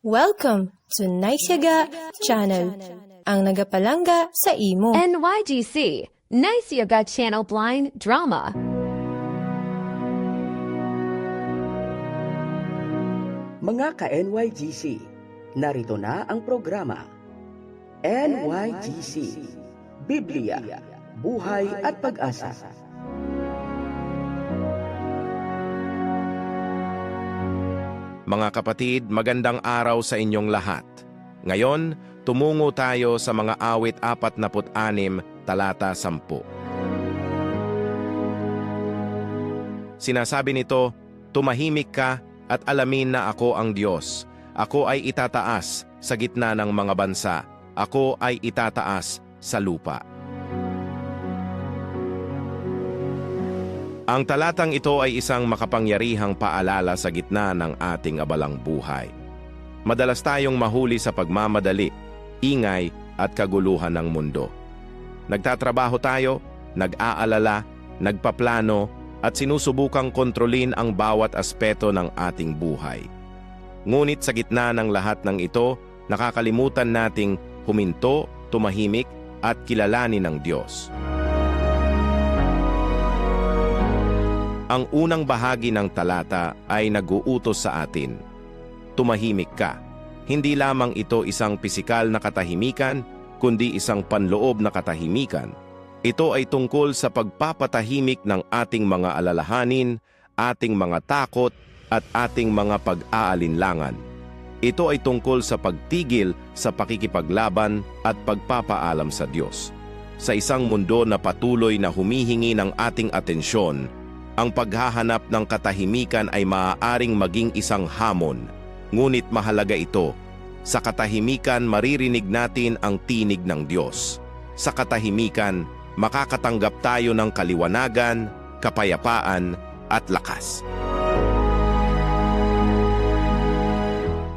Welcome to Naisyaga Channel, ang nagapalangga sa imo. NYGC, Nice Yoga Channel Blind Drama. Mga ka-NYGC, narito na ang programa. NYGC, Biblia, Buhay at Pag-asa. Mga kapatid, magandang araw sa inyong lahat. Ngayon, tumungo tayo sa mga awit 46, talata 10. Sinasabi nito, Tumahimik ka at alamin na ako ang Diyos. Ako ay itataas sa gitna ng mga bansa. Ako ay itataas sa lupa. Ang talatang ito ay isang makapangyarihang paalala sa gitna ng ating abalang buhay. Madalas tayong mahuli sa pagmamadali, ingay at kaguluhan ng mundo. Nagtatrabaho tayo, nag-aalala, nagpaplano at sinusubukang kontrolin ang bawat aspeto ng ating buhay. Ngunit sa gitna ng lahat ng ito, nakakalimutan nating huminto, tumahimik at kilalanin ng Diyos. Ang unang bahagi ng talata ay nag-uutos sa atin. Tumahimik ka. Hindi lamang ito isang pisikal na katahimikan, kundi isang panloob na katahimikan. Ito ay tungkol sa pagpapatahimik ng ating mga alalahanin, ating mga takot, at ating mga pag-aalinlangan. Ito ay tungkol sa pagtigil sa pakikipaglaban at pagpapaalam sa Diyos. Sa isang mundo na patuloy na humihingi ng ating atensyon, ang paghahanap ng katahimikan ay maaaring maging isang hamon, ngunit mahalaga ito. Sa katahimikan, maririnig natin ang tinig ng Diyos. Sa katahimikan, makakatanggap tayo ng kaliwanagan, kapayapaan, at lakas.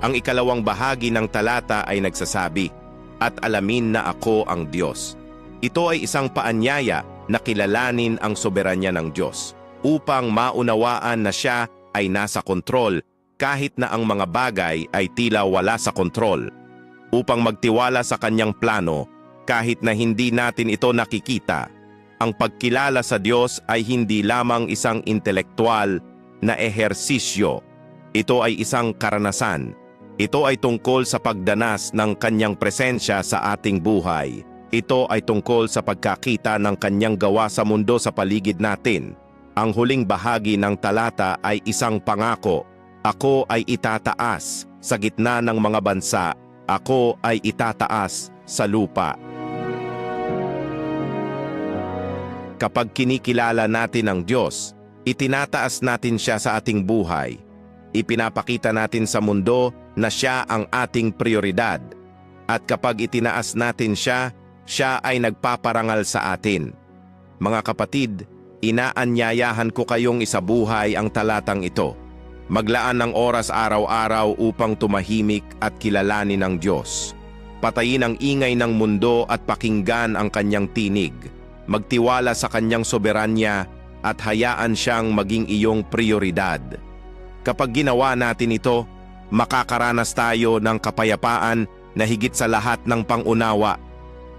Ang ikalawang bahagi ng talata ay nagsasabi, At alamin na ako ang Diyos. Ito ay isang paanyaya na kilalanin ang soberanya ng Diyos upang maunawaan na siya ay nasa kontrol kahit na ang mga bagay ay tila wala sa kontrol. Upang magtiwala sa kanyang plano kahit na hindi natin ito nakikita, ang pagkilala sa Diyos ay hindi lamang isang intelektual na ehersisyo. Ito ay isang karanasan. Ito ay tungkol sa pagdanas ng kanyang presensya sa ating buhay. Ito ay tungkol sa pagkakita ng kanyang gawa sa mundo sa paligid natin. Ang huling bahagi ng talata ay isang pangako. Ako ay itataas sa gitna ng mga bansa. Ako ay itataas sa lupa. Kapag kinikilala natin ang Diyos, itinataas natin siya sa ating buhay. Ipinapakita natin sa mundo na siya ang ating prioridad. At kapag itinaas natin siya, siya ay nagpaparangal sa atin. Mga kapatid, inaanyayahan ko kayong isabuhay ang talatang ito. Maglaan ng oras araw-araw upang tumahimik at kilalanin ang Diyos. Patayin ang ingay ng mundo at pakinggan ang kanyang tinig. Magtiwala sa kanyang soberanya at hayaan siyang maging iyong prioridad. Kapag ginawa natin ito, makakaranas tayo ng kapayapaan na higit sa lahat ng pangunawa.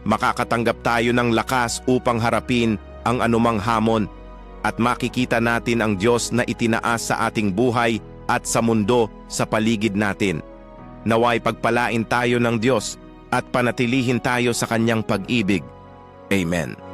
Makakatanggap tayo ng lakas upang harapin ang anumang hamon at makikita natin ang Diyos na itinaas sa ating buhay at sa mundo sa paligid natin. Naway pagpalain tayo ng Diyos at panatilihin tayo sa kanyang pag-ibig. Amen.